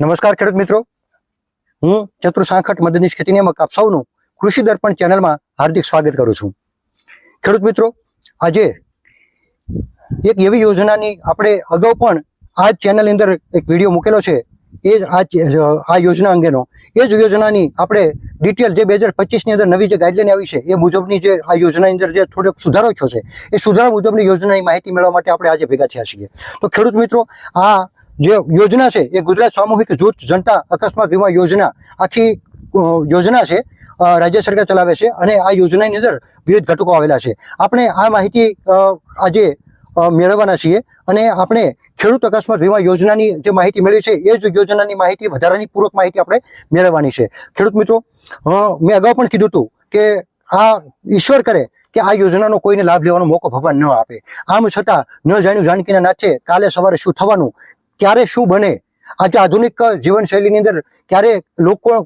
નમસ્કાર ખેડૂત મિત્રો. હું ચતુર સાંખટ મદદનીશ ખેતી નિયામક આપ સૌનું કૃષિ દર્પણ ચેનલમાં હાર્દિક સ્વાગત કરું છું. ખેડૂત મિત્રો, આજે એક એવી યોજનાની આપણે અગાઉ પણ આ ચેનલની અંદર એક વીડિયો મૂકેલો છે. એ જ આ આ યોજના અંગેનો. એ જ યોજનાની આપણે ડિટેલ જે બે હજાર પચીસની અંદર નવી જે ગાઈડલાઈન આવી છે, એ મુજબની જે આ યોજનાની અંદર જે થોડોક સુધારો થયો છે, એ સુધારા મુજબની યોજનાની માહિતી મેળવવા માટે આપણે આજે ભેગા થયા છીએ. તો ખેડૂત મિત્રો, આ જે યોજના છે, એ ગુજરાત સામૂહિક જૂથ જનતા અકસ્માત વીમા યોજના આખી યોજના છે રાજ્ય સરકાર ચલાવે છે અને આ યોજનાની અંદર વિવિધ ઘટકો આવેલા છે. આપણે આ માહિતી આજે મેળવવાના છીએ અને આપણે ખેડૂત અકસ્માત વીમા યોજનાની જે માહિતી મેળવી છે, એ જ યોજનાની માહિતી, વધારાની પૂરક માહિતી આપણે મેળવવાની છે. ખેડૂત મિત્રો મેં અગાઉ પણ કીધું હતું કે આ ઈશ્વર કરે કે આ યોજનાનો કોઈને લાભ લેવાનો મોકો ભગવાન ન આપે. આમ છતાં ન જાણ્યું જાનકીના નાથે કાલે સવારે શું થવાનું ક્યારે શું બને? આજે આધુનિક જીવનશૈલીની અંદર ક્યારે લોકો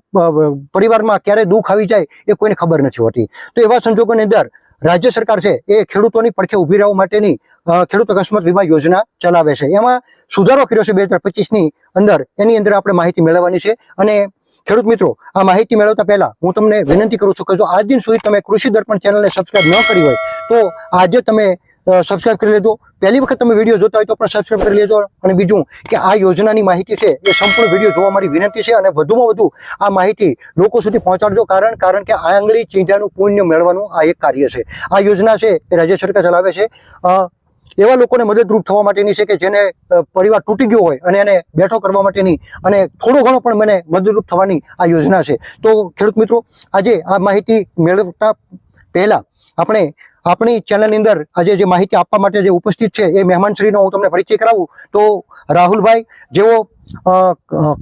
પરિવારમાં ક્યારે દુઃખ આવી જાય એ કોઈને ખબર નથી હોતી. તો એવા સંજોગોની અંદર રાજ્ય સરકાર છે એ ખેડૂતોની પડખે ઊભી રહેવા માટેની ખેડૂત અકસ્માત વીમા યોજના ચલાવે છે. એમાં સુધારો કર્યો છે બે હજાર પચીસની અંદર. એની અંદર આપણે માહિતી મેળવવાની છે અને ખેડૂત મિત્રો, આ માહિતી મેળવતા પહેલા હું તમને વિનંતી કરું છું કે જો આજ દિન સુધી તમે કૃષિ દર્પણ ચેનલને સબસ્ક્રાઇબ ન કરી હોય, તો આજે તમે સબસ્ક્રાઇબ કરી લેજો. પહેલી વખત તમે વીડિયો જોતા હોય તો પણ સબસ્ક્રાઇબ કરી લેજો. અને બીજું કે આ યોજનાની માહિતી છે એ સંપૂર્ણ વીડિયો જોવા મારી વિનંતી છે અને વધુમાં વધુ આ માહિતી લોકો સુધી પહોંચાડજો. કારણ કારણ કે આંગળી ચીંધાનું પુણ્ય મેળવવાનું આ એક કાર્ય છે. આ યોજના છે એ રાજ્ય સરકાર ચલાવે છે. એવા લોકોને મદદરૂપ થવા માટેની છે કે જેને પરિવાર તૂટી ગયો હોય અને એને બેઠો કરવા માટેની અને થોડો ઘણો પણ મને મદદરૂપ થવાની આ યોજના છે. તો ખેડૂત મિત્રો, આજે આ માહિતી મેળવતા પહેલાં આપણે આપણી ચેનલની અંદર આજે જે માહિતી આપવા માટે જે ઉપસ્થિત છે એ મહેમાનશ્રીનો હું તમને પરિચય કરાવું. તો રાહુલભાઈ જેઓ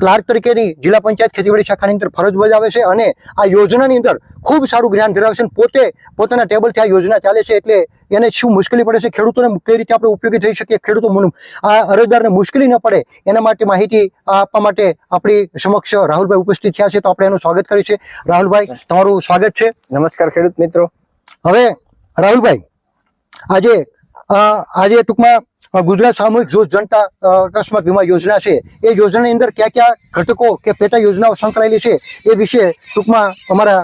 ક્લાર્ક તરીકેની જિલ્લા પંચાયત ખેતીવાડી શાખાની અંદર ફરજ બજાવે છે અને આ યોજનાની અંદર ખૂબ સારું જ્ઞાન ધરાવે છે અને પોતે પોતાના ટેબલથી આ યોજના ચાલે છે એટલે એને શું મુશ્કેલી પડે છે ખેડૂતોને કઈ રીતે આપણે ઉપયોગી થઈ શકીએ ખેડૂતો આ અરજદારને મુશ્કેલી ન પડે એના માટે માહિતી આપવા માટે આપણી સમક્ષ રાહુલભાઈ ઉપસ્થિત થયા છે. તો આપણે એનું સ્વાગત કરીએ છીએ. રાહુલભાઈ તમારું સ્વાગત છે. નમસ્કાર ખેડૂત મિત્રો. હવે રાહુલભાઈ, આજે આજે ટૂંકમાં ગુજરાત સામૂહિક જૂથ જનતા અકસ્માત વીમા યોજના છે. એ યોજનાની અંદર કયા કયા ઘટકો કે પેટા યોજનાઓ સંકળાયેલી છે એ વિશે ટૂંકમાં અમારા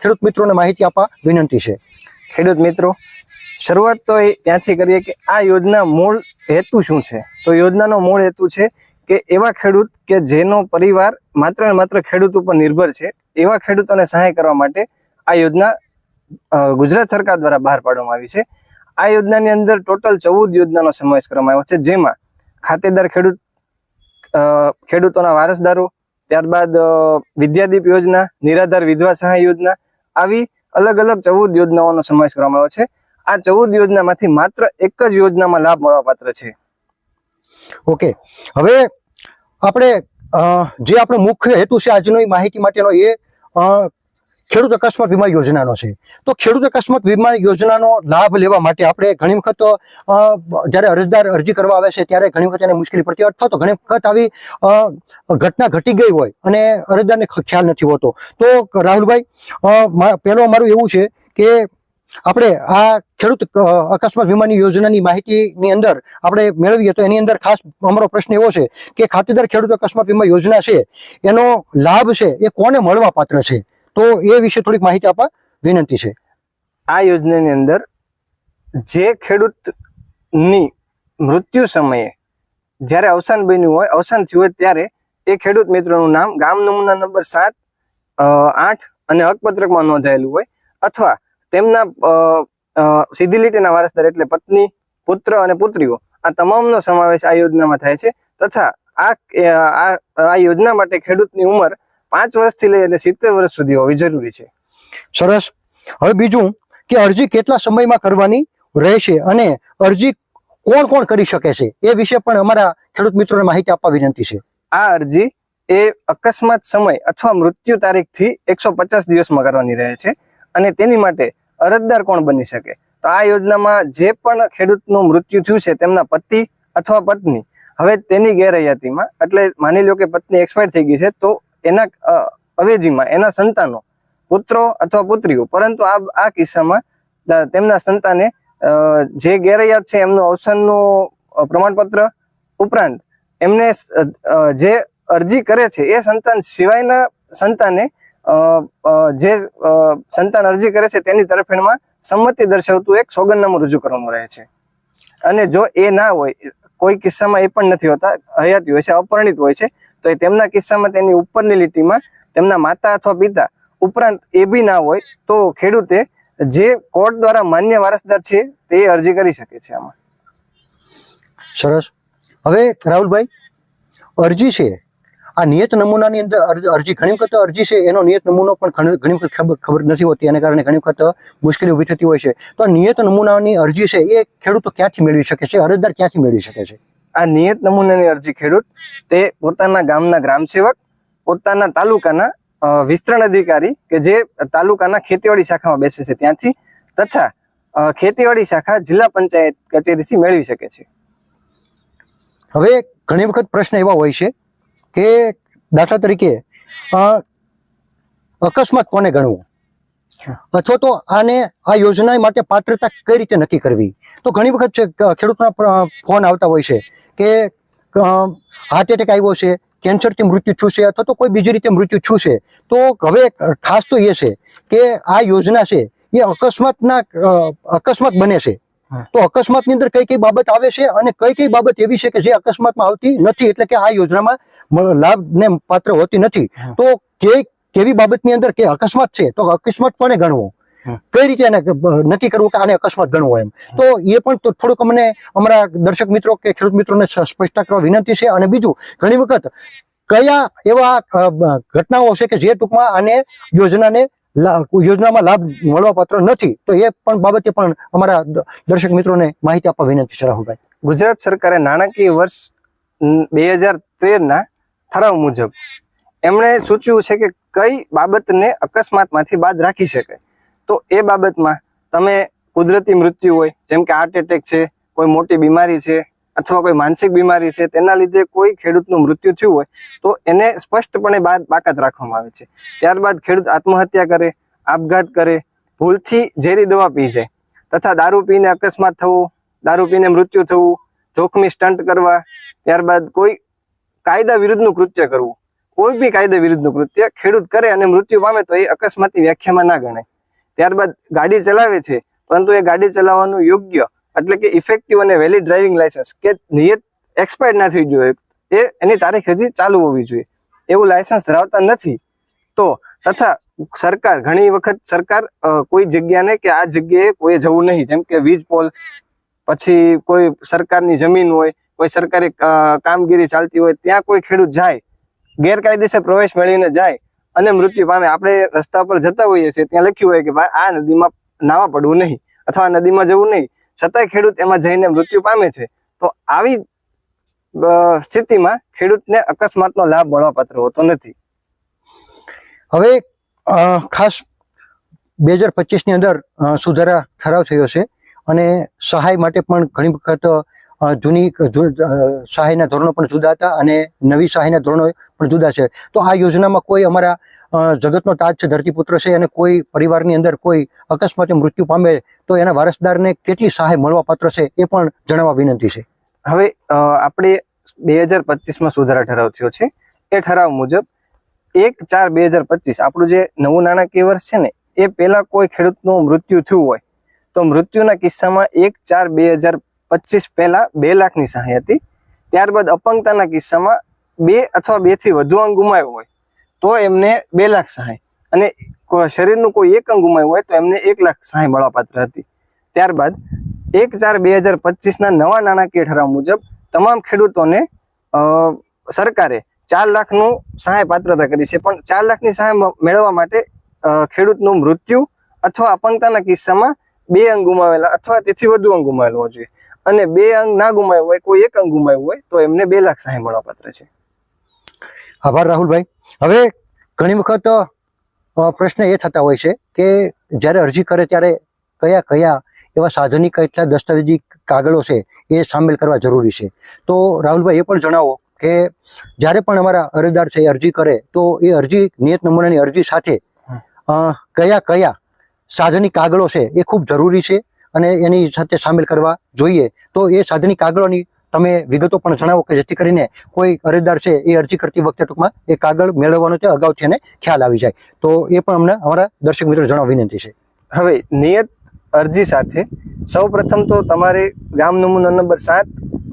ખેડૂત મિત્રોને માહિતી આપવા વિનંતી છે. ખેડૂત મિત્રો, શરૂઆત તો એ ત્યાંથી કરીએ કે આ યોજના મૂળ હેતુ શું છે? તો યોજનાનો મૂળ હેતુ છે કે એવા ખેડૂત કે જેનો પરિવાર માત્ર ને માત્ર ખેડૂત ઉપર નિર્ભર છે, એવા ખેડૂતોને સહાય કરવા માટે આ યોજના ગુજરાત સરકાર દ્વારા બહાર પાડવામાં આવી છે. આ યોજનાની અંદર ટોટલ ચૌદ યોજનાનો સમાવેશ કરવામાં આવ્યો છે, જેમાં ખાતેદાર ખેડૂત ખેડૂતોના વારસદારો, ત્યારબાદ વિદ્યાદીપ યોજના, નિરાધાર વિધવા સહાય યોજના આવી અલગ અલગ ચૌદ યોજનાઓનો સમાવેશ કરવામાં આવ્યો છે. આ ચૌદ યોજનામાંથી માત્ર એક જ યોજનામાં લાભ મળવાપાત્ર છે. ઓકે. હવે આપણે જે આપણો મુખ્ય હેતુ છે આજનો માહિતી માટેનો એ ખેડૂત અકસ્માત વીમા યોજનાનો છે. તો ખેડૂત અકસ્માત વીમા યોજનાનો લાભ લેવા માટે આપણે ઘણી વખત જ્યારે અરજદાર અરજી કરવા આવે છે, ત્યારે ઘણી વખત એને મુશ્કેલી પડતી હોય અથવા તો ઘણી વખત આવી ઘટના ઘટી ગઈ હોય અને અરજદારને ખ્યાલ નથી હોતો. તો રાહુલભાઈ પહેલું અમારું એવું છે કે આપણે આ ખેડૂત અકસ્માત વીમાની યોજનાની માહિતીની અંદર આપણે મેળવીએ તો એની અંદર ખાસ અમારો પ્રશ્ન એવો છે કે ખાતેદાર ખેડૂત અકસ્માત વીમા યોજના છે, એનો લાભ છે એ કોને મળવા પાત્ર છે? તો એ વિશે થોડીક માહિતી આપવા વિનંતી છે. આ યોજનાની અંદર જે ખેડૂતની મૃત્યુ સમયે જ્યારે અવસાન બન્યું હોય, અવસાન થયું હોય ત્યારે એ ખેડૂત મિત્રોનું નામ, ગામ નમૂના નંબર સાત આઠ અને હકપત્રકમાં નોંધાયેલું હોય અથવા તેમના સીધી લીટીના વારસદાર એટલે પત્ની, પુત્ર અને પુત્રીઓ, આ તમામનો સમાવેશ આ યોજનામાં થાય છે તથા આ આ યોજના માટે ખેડૂતની ઉંમર પાંચ વર્ષથી લઈ અને સિત્તેર વર્ષ સુધી હોવી જરૂરી છે. સરસ. હવે બીજું કે અરજી કેટલા સમયમાં કરવાની રહેશે અને અરજી કોણ કોણ કરી શકે છે એ વિશે પણ અમારા ખેડૂત મિત્રોને માહિતી આપવા વિનંતી છે. આ અરજી એ અકસ્માત સમય અથવા મૃત્યુ તારીખથી એકસો પચાસ દિવસમાં કરવાની રહે છે અને તેની માટે અરજદાર કોણ બની શકે? તો આ યોજનામાં જે પણ ખેડૂતનું મૃત્યુ થયું છે તેમના પતિ અથવા પત્ની. હવે તેની ગેરહયાતીમાં એટલે માની લો કે પત્ની એક્સપાયર થઈ ગઈ છે તો એના અવેજીમાં, એના સંતાનો, પુત્રો અથવા પુત્રીઓ. પરંતુ આ આ કિસ્સામાં તેમના સંતાને જે ગેરૈયાત છે એમનું અવસાનનું પ્રમાણપત્ર ઉપરાંત એમને જે અરજી કરે છે એ સંતાન સિવાયના સંતાને જે સંતાન અરજી કરે છે તેની તરફેણમાં સંમતિ દર્શાવતું એક સોગંદનામું રજૂ કરવાનું રહે છે. અને જો એ ના હોય, કોઈ કિસ્સામાં એ પણ નથી હોતા, હયાતી હોય છે અપરણિત હોય છે તો તેમના કિસ્સામાં તેની ઉપરની લીટીમાં તેમના માતા અથવા પિતા ઉપરાંત એ બી ના હોય તો ખેડૂતે જે કોર્ટ દ્વારા માન્ય વારસદાર છે તે અરજી કરી શકે છે આમાં. સરસ. હવે રાહુલભાઈ, અરજી છે. આ નિયત નમૂનાની અંદર અર- અરજી ઘણી વખત અરજી છે, એનો નિયત નમૂનો પણ ઘણી વખત ખબર નથી હોતી એને કારણે ઘણી વખત મુશ્કેલી ઊભી થતી હોય છે. તો નિયત નમૂનાની અરજી છે, એ ખેડૂતો ક્યાંથી મેળવી શકે છે? અરજદાર ક્યાંથી મેળવી શકે છે? આ નિયત નમૂનાની અરજી ખેડૂત, તે પોતાના ગામના ગ્રામસેવક, પોતાના તાલુકાના વિસ્તરણ અધિકારી કે જે તાલુકાના ખેતીવાડી શાખામાં બેસે છે ત્યાંથી તથા ખેતીવાડી શાખા જિલ્લા પંચાયત કચેરીથી મેળવી શકે છે. હવે ઘણી વખત પ્રશ્ન એવા હોય છે કે દાખલા તરીકે અકસ્માત કોને ગણવું? અથવા તો આને આ યોજના માટે પાત્રતા કઈ રીતે નક્કી કરવી? તો ઘણી વખત છે ખેડૂતોના ફોન આવતા હોય છે કે હાર્ટ એટેક આવ્યો છે કેન્સરથી મૃત્યુ થયું છે અથવા તો કોઈ બીજી રીતે મૃત્યુ થયું છે. તો હવે ખાસ તો એ છે કે આ યોજના છે એ અકસ્માતના અકસ્માત બને છે. તો અકસ્માતની અંદર કઈ કઈ બાબત આવે છે અને કઈ કઈ બાબત એવી છે કે જે અકસ્માતમાં આવતી નથી? એટલે કે આ યોજનામાં લાભને લાભ ને પાત્ર હોતી નથી. તો કે કેવી બાબતની અંદર કે અકસ્માત છે તો અકસ્માત કોને ગણવો? કઈ રીતે એને નક્કી કરવું કે આને અકસ્માત ગણવો એમ? તો એ પણ થોડુંક અમને અમારા દર્શક મિત્રો કે ખેડૂત મિત્રોને સ્પષ્ટતા કરવા વિનંતી છે. અને બીજું ઘણી વખત કયા એવા ઘટનાઓ છે કે જે ટૂંકમાં આને યોજનાને યોજનામાં લાભ મળવા પાત્ર નથી તો એ પણ બાબતે પણ અમારા દર્શક મિત્રોને માહિતી આપવા વિનંતી છે રાહુલભાઈ. ગુજરાત સરકારે નાણાકીય વર્ષ બે હજાર તેરના ઠરાવ મુજબ એમણે સૂચવ્યું છે કે કઈ બાબતને અકસ્માતમાંથી બાદ રાખી શકાય. તો એ બાબતમાં તમે કુદરતી મૃત્યુ હોય, જેમ કે હાર્ટ એટેક છે, કોઈ મોટી બીમારી છે, અથવા કોઈ માનસિક બીમારી છે, તેના લીધે કોઈ ખેડૂતનું મૃત્યુ થયું હોય, તો એને સ્પષ્ટપણે બાદ બાકાત રાખવામાં આવે છે. ત્યારબાદ ખેડૂત આત્મહત્યા કરે, આપઘાત કરે, ભૂલથી ઝેરી દવા પી જાય, તથા દારૂ પીને અકસ્માત થવો, દારૂ પીને મૃત્યુ થવું, જોખમી સ્ટન્ટ કરવા, ત્યારબાદ કોઈ કાયદા વિરુદ્ધનું કૃત્ય કરવું કોઈ બી કાયદા વિરુદ્ધનું કૃત્ય ખેડૂત કરે અને મૃત્યુ પામે તો એ અકસ્માતની વ્યાખ્યામાં ના ગણાય. ત્યારબાદ ગાડી ચલાવે છે, પરંતુ એ ગાડી ચલાવવાનું યોગ્ય એટલે કે ઇફેક્ટિવ અને વેલિડ ડ્રાઇવિંગ લાયસન્સ કે નિયત એક્સપાયર્ડ ના થઈ જોઈએ એ એની તારીખ હજી ચાલુ હોવી જોઈએ. એવું લાયસન્સ ધરાવતા નથી. તો તથા સરકાર, ઘણી વખત સરકાર કોઈ જગ્યાને કે આ જગ્યાએ કોઈ જવું નહીં, જેમ કે વીજ પોલ, પછી કોઈ સરકારની જમીન હોય, કોઈ સરકારી કામગીરી ચાલતી હોય, ત્યાં કોઈ ખેડૂત જાય ગેરકાયદેસર પ્રવેશ મેળવીને જાય અને મૃત્યુ પામે. આપણે રસ્તા પર જતા હોઈએ છીએ, ત્યાં લખ્યું હોય કે ભાઈ, આ નદીમાં નાવા પડવું નહીં અથવા નદીમાં જવું નહીં. છતાંય ખેડૂત એમાં જઈને મૃત્યુ પામે છે. તો આવી સ્થિતિમાં ખેડૂતને અકસ્માતનો લાભ મળવાપાત્ર હોતો નથી. હવે ખાસ બે હજાર પચીસની અંદર સુધારા ઠરાવ થયો છે અને સહાય માટે પણ ઘણી વખત જૂની સહાયના ધોરણો પણ જુદા હતા અને નવી સહાયના ધોરણો પણ જુદા છે. તો આ યોજનામાં કોઈ અમારા જગતનો તાજ છે ધરતીપુત્ર છે અને કોઈ પરિવારની અંદર કોઈ અકસ્માતે મૃત્યુ પામે તો એના વારસદારને કેટલી સહાય મળવા પાત્ર છે એ પણ જણાવવા વિનંતી છે. હવે આપણે બે હજાર પચીસમાં સુધારા ઠરાવ થયો છે. એ ઠરાવ મુજબ એક ચાર બે હજાર પચીસ આપણું જે નવું નાણાકીય વર્ષ છે ને, એ પહેલાં કોઈ ખેડૂતનું મૃત્યુ થયું હોય, તો મૃત્યુના કિસ્સામાં એક ચાર બે હજાર પચીસ પહેલા બે લાખની સહાય હતી. ત્યારબાદ અપંગતાના કિસ્સામાં બે અથવા બેથી વધુ અંગ ગુમાવ્યો હોય તો એમને બે લાખ સહાય. અને શરીરનું કોઈ એક અંગ ગુમાવ્યું હોય તો એમને એક લાખ સહાય મળવાપાત્ર હતી. ત્યારબાદ એક ચાર બે હજાર પચીસના નવા નાણાકીય ઠરાવ મુજબ તમામ ખેડૂતોને સરકારે ચાર લાખનું સહાય પાત્રતા કરી છે. પણ ચાર લાખની સહાય મેળવવા માટે ખેડૂતનું મૃત્યુ અથવા અપંગતાના કિસ્સામાં બે અંગ ગુમાવેલા અથવા તેથી વધુ અંગ ગુમાવેલો હોવો જોઈએ. અને બે અંગ ના ગુમાવ્યું હોય, કોઈ એક અંગ ગુમાવ્યું હોય, તો એમને બે લાખ સહાય મળવાપાત્ર છે. આભાર રાહુલભાઈ. હવે ઘણી વખત પ્રશ્ન એ થતા હોય છે કે જ્યારે અરજી કરે ત્યારે કયા કયા એવા સાધનિક કેટલા દસ્તાવેજી કાગળો છે એ સામેલ કરવા જરૂરી છે? તો રાહુલભાઈ, એ પણ જણાવો કે જ્યારે પણ અમારા અરજદાર છે અરજી કરે, તો એ અરજી નિયત નમૂનાની અરજી સાથે કયા કયા સાધનિક કાગળો છે એ ખૂબ જરૂરી છે અને એની સાથે સામેલ કરવા જોઈએ, તો એ સાધનિક કાગળોની તમે વિગતો પણ જણાવો કે જેથી કરીને કોઈ અરજદાર છે એ અરજી કરતી વખતે ટૂંકમાં એ કાગળ મેળવવાનો છે, અગાઉથી એને ખ્યાલ આવી જાય. તો એ પણ અમને અમારા દર્શક મિત્રો જણાવવા વિનંતી છે. હવે નિયત અરજી સાથે સૌપ્રથમ તો તમારે ગામ નમૂનો નંબર સાત,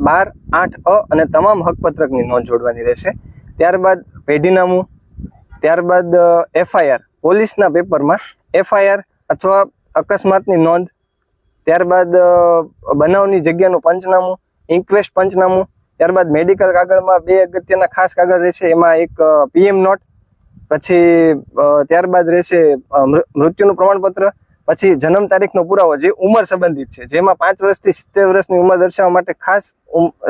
બાર, આઠ, અ અને તમામ હકપત્રકની નોંધ જોડવાની રહેશે. ત્યારબાદ પેઢીનામું, ત્યારબાદ એફઆઈઆર, પોલીસના પેપરમાં એફઆઈઆર અથવા અકસ્માતની નોંધ ત્યારબાદ બનાવની જગ્યાનું પંચનામું ઇન્ક્વેસ્ટ પંચનામું, ત્યારબાદ મેડિકલ કાગળમાં બે અગત્યના ખાસ કાગળ રહેશે, એમાં એક પીએમ નોટ પછી ત્યારબાદ રહેશે મૃત્યુનું પ્રમાણપત્ર, પછી જન્મ તારીખનો પુરાવો, જે ઉંમર સંબંધિત છે, જેમાં પાંચ વર્ષથી સિત્તેર વર્ષની ઉંમર દર્શાવવા માટે ખાસ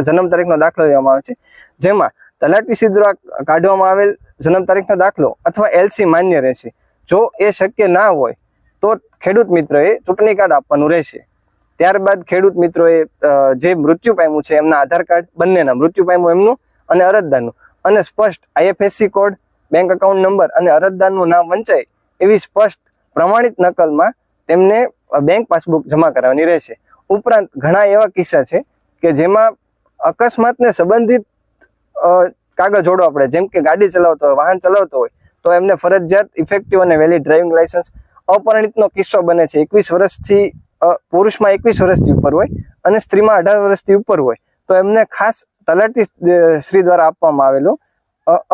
જન્મ તારીખનો દાખલો લેવામાં આવે છે. જેમાં તલાટી દ્વારા કાઢવામાં આવેલ જન્મ તારીખનો દાખલો અથવા એલસી માન્ય રહેશે. જો એ શક્ય ના હોય તો ખેડૂત મિત્રએ ચૂંટણી કાર્ડ આપવાનું રહેશે. ત્યારબાદ ખેડૂત મિત્રોએ જે મૃત્યુ પામ્યું છે એમના આધાર કાર્ડ, બંનેના મૃત્યુ પામ્યું એમનું અને અરજદારનું. અને સ્પષ્ટ IFSC code, bank account number અને અરજદારનું નામ વંચાય એવી સ્પષ્ટ પ્રમાણિત નકલમાં તેમને બેંક પાસબુક જમા કરાવવાની રહેશે. ઉપરાંત ઘણા એવા કિસ્સા છે કે જેમાં અકસ્માતને સંબંધિત કાગળ જોડવા પડે. જેમ કે ગાડી ચલાવતો હોય, વાહન ચલાવતો હોય, તો એમને ફરજિયાત ઇફેક્ટિવ અને વેલિડ ડ્રાઇવિંગ લાયસન્સ અપરિણિતનો કિસ્સો બને છે. એકવીસ વર્ષથી પુરુષમાં એકવીસ વર્ષથી ઉપર હોય અને સ્ત્રીમાં અઢાર વર્ષથી ઉપર હોય. તો એમને ખાસ તલાટી સ્ત્રી દ્વારા આપવામાં આવેલો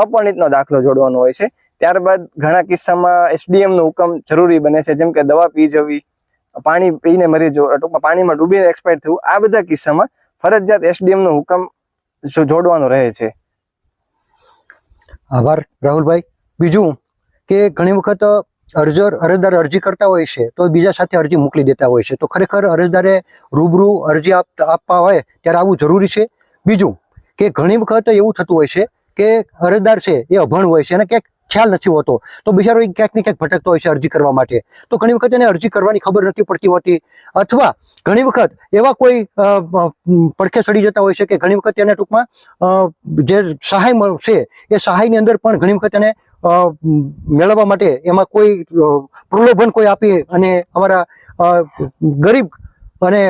અપરિણિતનો દાખલો જોડવાનો હોય છે. ત્યારબાદ ઘણા કિસ્સામાં એસડીએમનો હુકમ જરૂરી બને છે. જેમ કે દવા પી જવી, પાણી પીને મરી જવું, ટૂંકમાં પાણીમાં ડૂબીને એક્સપાયર થવું, આ બધા કિસ્સામાં ફરજિયાત એસડીએમનો હુકમ જોડવાનો રહે છે. આભાર, રાહુલભાઈ. બીજું કે ઘણી વખત અરજર અરજદાર અરજી કરતા હોય છે, તો બીજા સાથે અરજી મોકલી દેતા હોય છે. તો ખરેખર અરજદારે રૂબરૂ અરજી આપ, આપવા હોય ત્યારે આવવું જરૂરી છે. બીજું કે ઘણી વખત એવું થતું હોય છે કે અરજદાર છે એ અભણ હોય છે અને ક્યાંક ખ્યાલ નથી હોતો. તો બિચારો ક્યાંક ને ક્યાંક ભટકતો હોય છે અરજી કરવા માટે. તો ઘણી વખત એને અરજી કરવાની ખબર નથી પડતી હોતી. અથવા ઘણી વખત એવા કોઈ પડખે ચડી જતા હોય છે કે ઘણી વખત એને ટૂંકમાં જે સહાય છે એ સહાયની અંદર પણ ઘણી વખત એને મેળવવા માટે એમાં કોઈ પ્રલોભન કોઈ આપી અને અમારા ગરીબ અને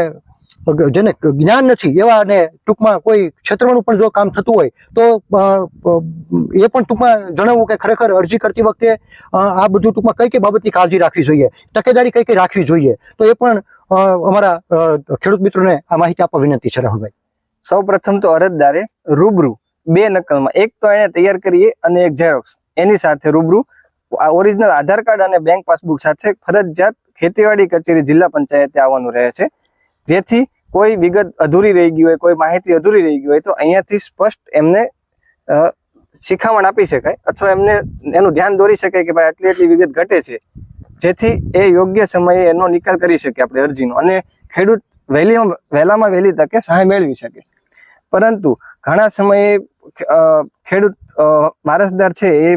જેને જ્ઞાન નથી એવા અને ટૂંકમાં કોઈ ક્ષેત્રનું પણ જો કામ થતું હોય તો એ પણ ટૂંકમાં જણાવવું કે ખરેખર અરજી કરતી વખતે આ બધું ટૂંકમાં કઈ કઈ બાબતની કાળજી રાખવી જોઈએ? તકેદારી કઈ કઈ રાખવી જોઈએ? તો એ પણ અમારા ખેડૂત મિત્રોને આ માહિતી આપવા વિનંતી છે રાહુલભાઈ. સૌ તો અરજદારે રૂબરૂ બે નકલમાં, એક તો એને તૈયાર કરીએ અને એક ઝેરોક્સ એની સાથે રૂબરૂ ઓરિજિનલ આધાર કાર્ડ અને બેંક પાસબુક સાથે ફરજિયાત ખેતીવાડી કચેરી જિલ્લા પંચાયતે આવવાનું રહે છે. જેથી કોઈ વિગત અધૂરી રહી ગઈ હોય, કોઈ માહિતી અધૂરી રહી ગઈ હોય, તો અહીંયાથી સ્પષ્ટ એમને શિખામણ આપી શકાય અથવા એમને, એનું ધ્યાન દોરી શકાય કે ભાઈ આટલી આટલી વિગત ઘટે છે. જેથી એ યોગ્ય સમયે એનો નિકાલ કરી શકે આપણે અરજીનો અને ખેડૂત વહેલી વહેલામાં વહેલી તકે સહાય મેળવી શકે. પરંતુ ઘણા સમયે ખેડૂત વારસદાર છે એ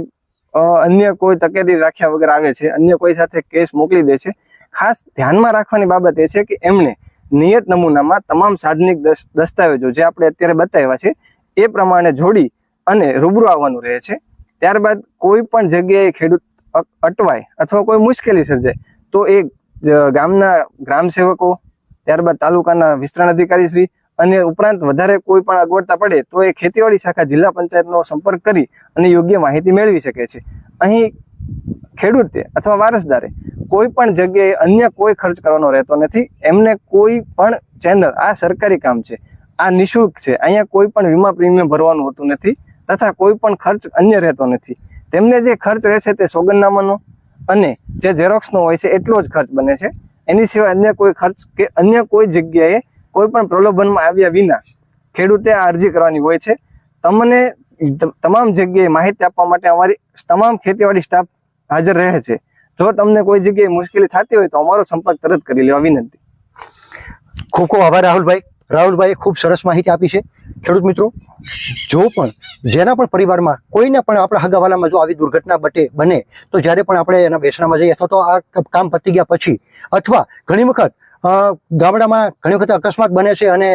અન્ય કોઈ તકેદી રાખ્યા વગર આવે છે, અન્ય કોઈ સાથે કેસ મોકલી દે છે. ખાસ ધ્યાનમાં રાખવાની બાબત એ છે કે એમણે નિયત નમૂનામાં તમામ સાધનિક દસ- દસ્તાવેજો જે આપણે અત્યારે બતાવ્યા છે, એ પ્રમાણે જોડી અને રૂબરૂ આવવાનું રહે છે. ત્યારબાદ કોઈ પણ જગ્યાએ ખેડૂત અટવાય અથવા કોઈ મુશ્કેલી સર્જાય, તો એ ગામના ગ્રામ સેવકો ત્યારબાદ તાલુકાના વિસ્તરણ અધિકારી શ્રી અને ઉપરાંત વધારે કોઈ પણ અગવડતા પડે તો એ ખેતીવાડી શાખા જિલ્લા પંચાયતનો સંપર્ક કરી અને યોગ્ય માહિતી મેળવી શકે છે. અહીં ખેડૂતે અથવા વારસદારે કોઈ પણ જગ્યાએ અન્ય કોઈ ખર્ચ કરવાનો રહેતો નથી. એમને કોઈ પણ ચેનલ, આ સરકારી કામ છે, આ નિઃશુલ્ક છે. અહીંયા કોઈ પણ વીમા પ્રીમિયમ ભરવાનું હોતું નથી તથા કોઈ પણ ખર્ચ અન્ય રહેતો નથી. તેમને જે ખર્ચ રહે છે તે સોગંદનામાનો અને જે ઝેરોક્સનો હોય છે, એટલો જ ખર્ચ બને છે. એની સિવાય અન્ય કોઈ ખર્ચ કે અન્ય કોઈ જગ્યાએ કોઈ પણ પ્રલોભનમાં આવ્યા વિના ખેડૂતે આ અરજી કરવાની હોય છે. તમને તમામ જગ્યાએ માહિતી આપવા માટે અમારી તમામ ખેતીવાડી સ્ટાફ હાજર રહે છે. જો તમને કોઈ જગ્યાએ મુશ્કેલી થતી હોય તો અમારો સંપર્ક તરત કરી લેવા વિનંતી. ખૂબ ખૂબ આભાર રાહુલભાઈ. રાહુલભાઈએ ખૂબ સરસ માહિતી આપી છે. ખેડૂત મિત્રો, જો પણ જેના પણ પરિવારમાં કોઈને પણ આપણા હગાવાલામાં જો આવી દુર્ઘટના બટે, બને, તો જ્યારે પણ આપણે એના બેસણામાં જઈએ અથવા તો આ કામ પતી ગયા પછી અથવા ઘણી વખત ગામડામાં ઘણી વખત અકસ્માત બને છે અને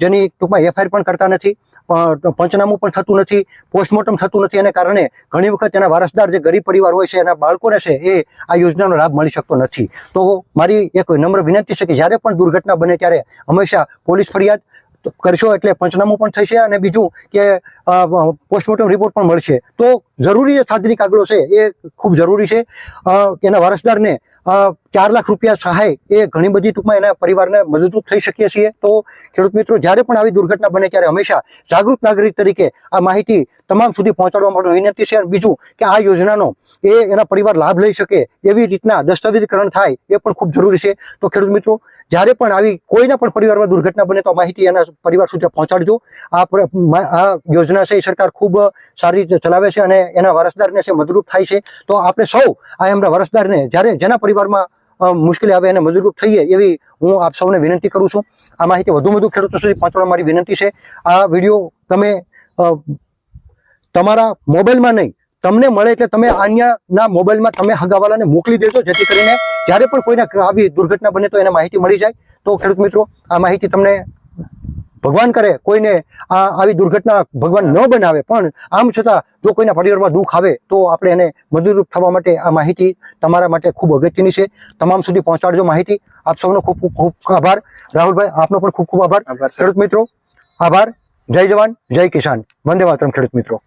જેની ટૂંકમાં એફઆઈઆર પણ કરતા નથી પંચનામું પણ થતું નથી, પોસ્ટમોર્ટમ થતું નથી એને કારણે ઘણી વખત એના વારસદાર જે ગરીબ પરિવાર હોય છે, એના બાળકોને છે, એ આ યોજનાનો લાભ મળી શકતો નથી. તો મારી એક નમ્ર વિનંતી છે કે જ્યારે પણ દુર્ઘટના બને ત્યારે હંમેશા પોલીસ ફરિયાદ કરશો એટલે પંચનામું પણ થશે અને બીજું કે પોસ્ટમોર્ટમ રિપોર્ટ પણ મળશે. તો જરૂરી જે સાદરી કાગળો છે, એ ખૂબ જરૂરી છે. એના વારસદારને ચાર લાખ રૂપિયા સહાય એ ઘણી બધી ટૂંકમાં એના પરિવારને મદદરૂપ થઈ શકીએ છીએ. તો ખેડૂત મિત્રો, જ્યારે પણ આવી દુર્ઘટના બને ત્યારે હંમેશા જાગૃત નાગરિક તરીકે આ માહિતી તમામ સુધી પહોંચાડવા માટે વિનંતી છે અને બીજું કે આ યોજનાનો એ એના પરિવાર લાભ લઈ શકે એવી રીતના દસ્તાવેજીકરણ થાય એ પણ ખૂબ જરૂરી છે. તો ખેડૂત મિત્રો, જ્યારે પણ આવી કોઈના પણ પરિવારમાં દુર્ઘટના બને તો આ માહિતી એના પરિવાર સુધી પહોંચાડજો. આ આ યોજના છે એ સરકાર ખૂબ સારી રીતે ચલાવે છે અને એના વારસદારને છે મદદરૂપ થાય છે. તો આપણે સૌ આ એમના વારસદારને જ્યારે જેના પરિવારમાં મુશ્કેલી આવે અને મદદરૂપ થઈએ એવી હું આપ સૌને વિનંતી કરું છું. આ માહિતી વધુ વધુ ખેડૂતો સુધી પહોંચવા મારી વિનંતી છે. આ વીડિયો તમે તમારા મોબાઈલમાં નહીં, તમને મળે એટલે તમે અન્યના મોબાઈલમાં તમે હગાવાલાને મોકલી દેજો, જેથી કરીને જ્યારે પણ કોઈને આવી દુર્ઘટના બને તો એને માહિતી મળી જાય. તો ખેડૂત મિત્રો, આ માહિતી તમને ભગવાન કરે કોઈને આ આવી દુર્ઘટના ભગવાન ન બનાવે પણ આમ છતાં જો કોઈના પરિવારમાં દુઃખ આવે તો આપણે એને મદદરૂપ થવા માટે આ માહિતી તમારા માટે ખૂબ અગત્યની છે. તમામ સુધી પહોંચાડજો માહિતી. આપ સૌનો ખૂબ ખૂબ ખૂબ આભાર. રાહુલભાઈ આપનો પણ ખૂબ ખૂબ આભાર. આભાર ખેડૂત મિત્રો આભાર. જય જવાન જય કિસાન. વંદે માતરમ ખેડૂત મિત્રો.